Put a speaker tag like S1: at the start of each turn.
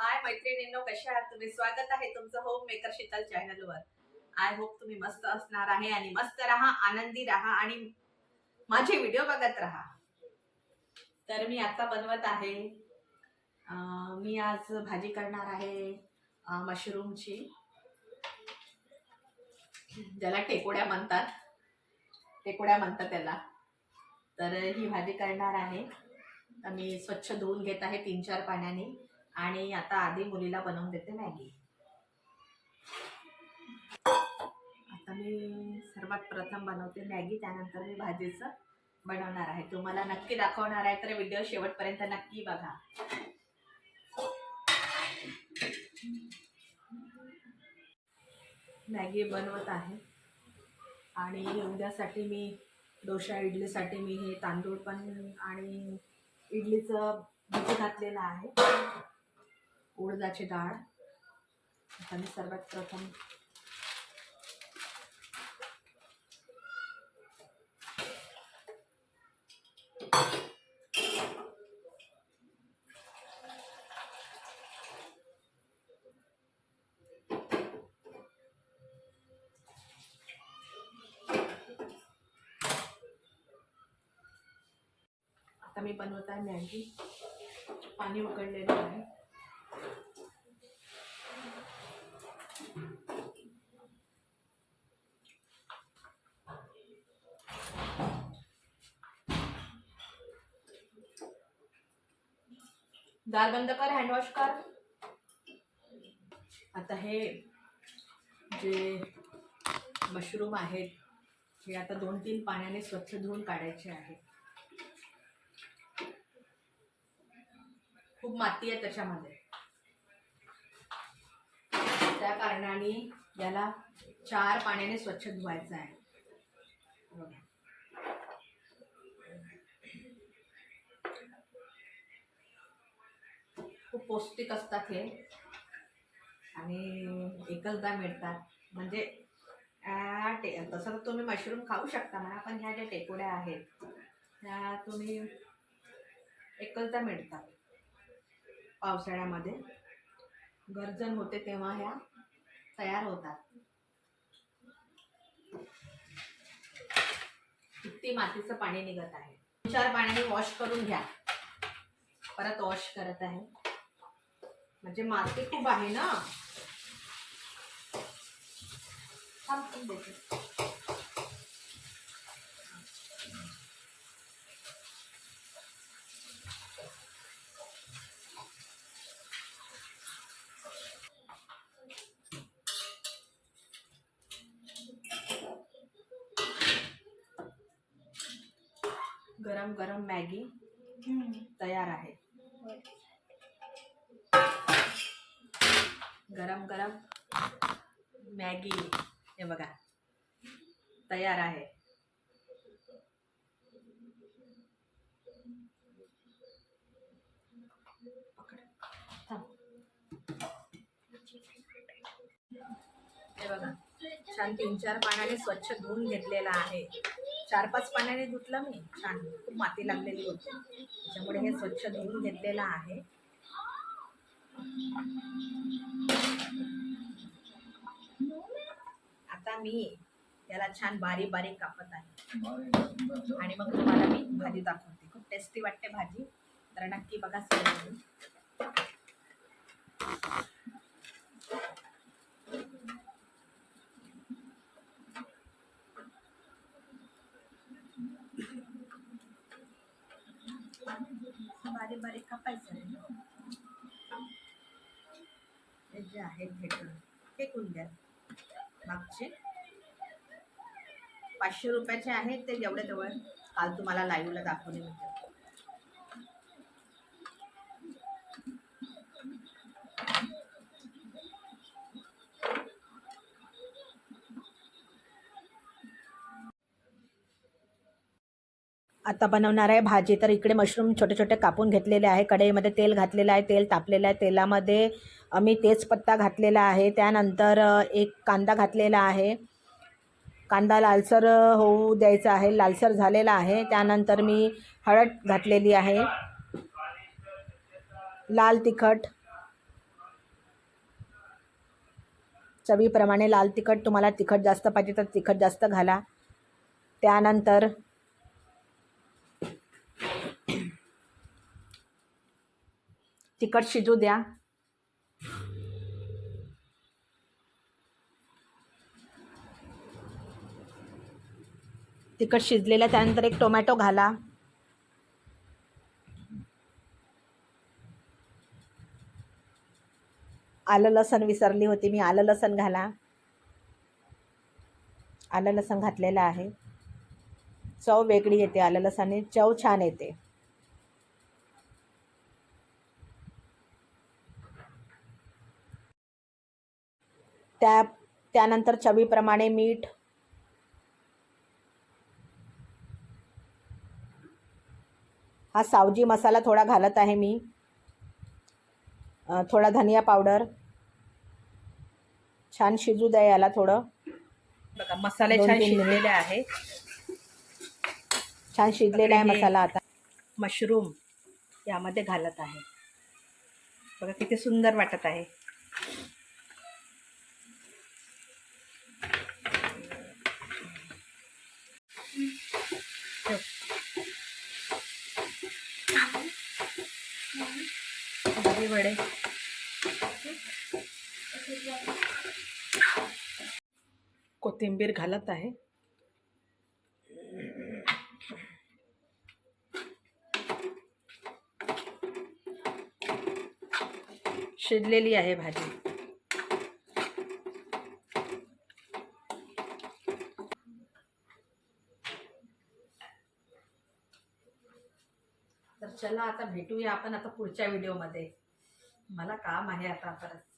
S1: हाय मैत्रिणींनो कशा आहात तुम्ही? स्वागत आहे तुमचं होम मेकर शीतल चॅनलवर आय होप तुम्ही मस्त असणार आहे आणि मस्त राहा आनंदी राहा आणि माझे व्हिडिओ बघत राहा. तर मी आता बनवत आहे मी आज भाजी करणार आहे मशरूमची ज्याला टेकोड्या म्हणतात टेकोड्या म्हणतात त्याला. तर ही भाजी करणार आहे. मी स्वच्छ धुवून घेत आहे तीन चार पाण्याने. आणि आता आधी मुलीला बनवून देते मॅगी. आता मी सर्वात प्रथम बनवते मॅगी त्यानंतर मी भाजीचं बनवणार आहे. तुम्हाला नक्की दाखवणार आहे तर व्हिडिओ शेवटपर्यंत नक्की बघा. मॅगी बनवत आहे. आणि उद्यासाठी मी डोशा इडलीसाठी मी हे तांदूळ पण आणि इडलीचं भिजू घातलेलं आहे. उडदाची डाळ. आता मी सर्वात प्रथम आता मी बनवत आहे मॅगी. पाणी उकळलेलं आहे. दार बंद कर हँडवॉश कर. आता हे जे मशरूम आहेत हे आता दोन तीन पाण्याने स्वच्छ धुवून काढायचे आहे खूप माती आहे त्याच्यामध्ये. त्या कारणाने याला चार पाण्याने स्वच्छ धुवायचं आहे बघा. खूप पौष्टिक असतात हे. आणि एकचदा मिळतात. म्हणजे टे तसं तर तुम्ही मशरूम खाऊ शकता म्हणा पण ह्या ज्या टेकोड्या आहेत त्या तुम्ही एकचदा मिळतात. पावसाळ्यामध्ये गर्जन होते तेव्हा ह्या तयार होतात. किती मातीचं पाणी निघत आहे. चार पाण्याने वॉश करून घ्या. परत वॉश करत आहे. म्हणजे माती खूप आहे ना. गरम गरम मॅगी तयार आहे. गरम गरम मॅगी. हे बघा. तयार आहे. हे बघा. छान तीन चार पाण्याने स्वच्छ धुवून घेतलेला आहे. चार पाच पाण्याने धुतलं मी. छान. खूप माती लागलेली होती. त्याच्यामुळे हे स्वच्छ धुवून घेतलेलं आहे. आता मी याला छान बारीक बारीक कापत आहे. आणि मग तुम्हाला मी भाजी दाखवते. खूप टेस्टी वाटते भाजी. तर नक्की बघा बारीक बारीक कापायचं आहे जे आहेत भेटून फेकून द्या मागचे? पाचशे रुपयाचे आहेत ते जेवढे जवळ. काल तुम्हाला लाईव्हला दाखवले होते. आता बनवणार आहे भाजी. तर इकडे मशरूम छोटे छोटे कापून घेतलेले आहे. कढईमध्ये तेल घातलेलं आहे. तेल तापलेलं आहे. तेलामध्ये मी तेजपत्ता घातलेला आहे. त्यानंतर एक कांदा घातलेला आहे. कांदा लालसर होऊ द्यायचा आहे. लालसर झालेला आहे. त्यानंतर मी हळद घातलेली आहे. लाल तिखट. चवीप्रमाणे लाल तिखट. तुम्हाला तिखट जास्त पाहिजे तर तिखट जास्त घाला. त्यानंतर तिखट शिजू द्या. तिखट शिजलेल्या त्यानंतर एक टोमॅटो घाला. आलं लसण विसरली होती मी. आलं लसण घाला. आलं लसण घातलेलं आहे. चव वेगळी येते आलं लसणाने चव छान येते. त्या त्यानंतर चवीप्रमाणे मीठ. हा सावजी मसाला थोडा घालत आहे मी. थोडा धनिया पावडर. छान शिजू द्या याला थोडं.
S2: बघा मसाले छान. शिजलेले आहे
S1: छान शिजलेला आहे मसाला आता.
S2: मशरूम यामध्ये घालत आहे. बघा किती सुंदर वाटत आहे. वडे. कोथिंबीर घालत आहे. शिजलेली आहे भाजी.
S1: तर चला आता भेटूया आपण आता पुढच्या व्हिडिओमध्ये मला काम आहे आता परत